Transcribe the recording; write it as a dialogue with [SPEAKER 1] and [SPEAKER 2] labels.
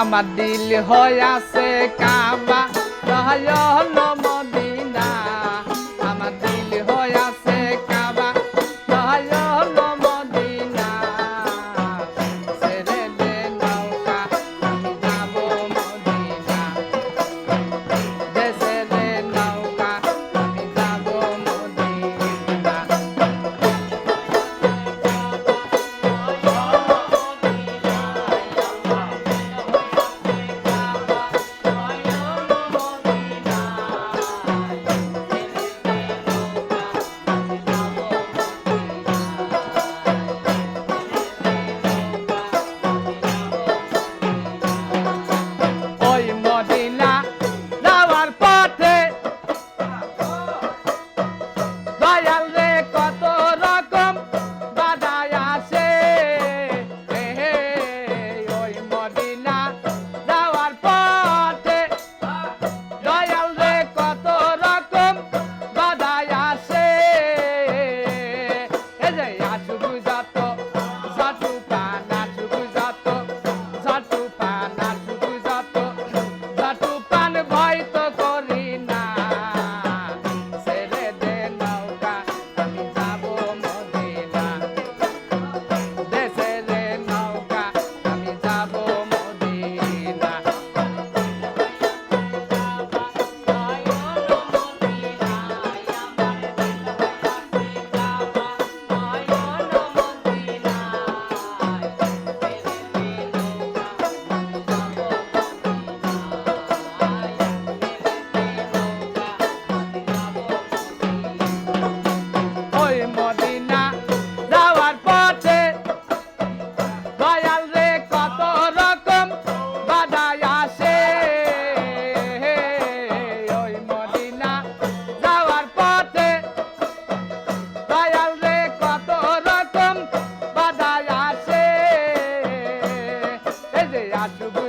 [SPEAKER 1] আমার দিল হয়াছে কাবা। রহল মদিনা got do. go.